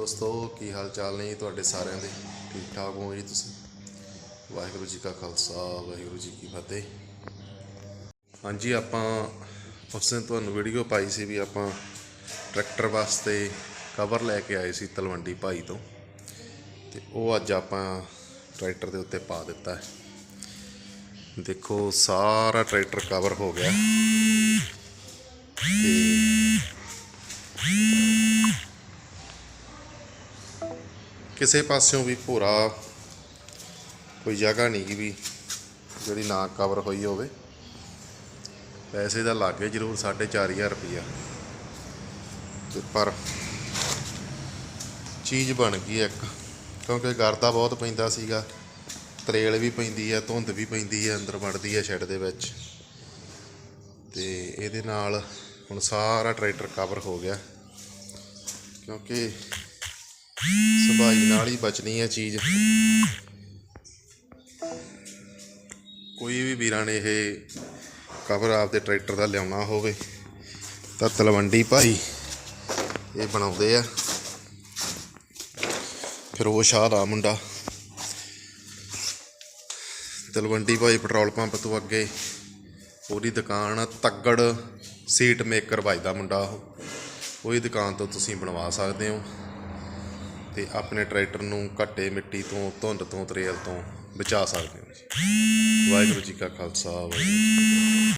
ਦੋਸਤੋ, ਕੀ ਹਾਲ ਚਾਲ ਨੇ ਜੀ ਤੁਹਾਡੇ ਸਾਰਿਆਂ ਦੇ? ਠੀਕ ਠਾਕ ਹੋ ਜੀ ਤੁਸੀਂ? ਵਾਹਿਗੁਰੂ ਜੀ ਕਾ ਖਾਲਸਾ, ਵਾਹਿਗੁਰੂ ਜੀ ਕੀ ਫਤਿਹ। ਹਾਂਜੀ, ਆਪਾਂ ਉਸ ਦਿਨ ਤੁਹਾਨੂੰ ਵੀਡੀਓ ਪਾਈ ਸੀ ਵੀ ਆਪਾਂ ਟਰੈਕਟਰ ਵਾਸਤੇ ਕਵਰ ਲੈ ਕੇ ਆਏ ਸੀ ਤਲਵੰਡੀ ਭਾਈ ਤੋਂ। ਤੇ ਉਹ ਅੱਜ ਆਪਾਂ ਟਰੈਕਟਰ ਦੇ ਉੱਤੇ ਪਾ ਦਿੱਤਾ ਹੈ। ਦੇਖੋ, ਸਾਰਾ ਟਰੈਕਟਰ ਕਵਰ ਹੋ ਗਿਆ। ਕਿਸੇ ਪਾਸਿਓਂ ਵੀ ਭੂਰਾ, ਕੋਈ ਜਗ੍ਹਾ ਨਹੀਂ ਗੀ ਵੀ ਜਿਹੜੀ ਨਾ ਕਵਰ ਹੋਈ ਹੋਵੇ। ਪੈਸੇ ਦਾ ਲੱਗੇ ਜ਼ਰੂਰ 4500 ਰੁਪਈਆ। ਤੇ ਪਰ ਚੀਜ਼ ਬਣ ਗਈ ਇੱਕ, ਕਿਉਂਕਿ ਗਰਦਾ ਬਹੁਤ ਪੈਂਦਾ ਸੀਗਾ। ਤਰੇਲ ਵੀ ਪੈਂਦੀ ਹੈ ਧੁੰਦ ਵੀ ਪੈਂਦੀ ਹੈ ਅੰਦਰ ਵੜਦੀ ਹੈ ਸ਼ੈੱਡ ਦੇ ਵਿੱਚ। ਤੇ ਇਹਦੇ ਨਾਲ ਹੁਣ ਸਾਰਾ ਟਰੈਕਟਰ ਕਵਰ ਹੋ ਗਿਆ। ਕਿਉਂਕਿ ਸੰਭਾਈ ਨਾਲ ਹੀ ਬਚਣੀ ਹੈ ਚੀਜ਼। ਕੋਈ ਵੀ ਵੀਰਾਂ ਨੇ ਇਹ ਕਵਰ ਆਪਦੇ ਟਰੈਕਟਰ ਦਾ ਲਿਆਉਣਾ ਹੋਵੇ ਤਾਂ ਤਲਵੰਡੀ ਭਾਈ ਇਹ ਬਣਾਉਂਦੇ ਆ। ਫਿਰ ਉਹ ਸ਼ਾਹ ਦਾ ਮੁੰਡਾ। ਤਲਵੰਡੀ ਭਾਈ ਪੈਟਰੋਲ ਪੰਪ ਤੋਂ ਅੱਗੇ ਉਹਦੀ ਦੁਕਾਨ ਆ, ਤੱਗੜ ਸੀਟ ਮੇਕਰ ਵੱਜਦਾ ਮੁੰਡਾ ਉਹ। ਉਹਦੀ ਦੁਕਾਨ ਤੋਂ ਤੁਸੀਂ ਬਣਵਾ ਸਕਦੇ ਹੋ। ਅਤੇ ਆਪਣੇ ਟਰੈਕਟਰ ਨੂੰ ਘੱਟੇ ਮਿੱਟੀ ਤੋਂ, ਧੁੰਦ ਤੋਂ, ਤਰੇਲ ਤੋਂ ਬਚਾ ਸਕਦੇ ਹੋ ਵਾਹਿਗੁਰੂ ਜੀ ਕਾ ਖਾਲਸਾ, ਵਾਹਿਗੁਰੂ ਜੀ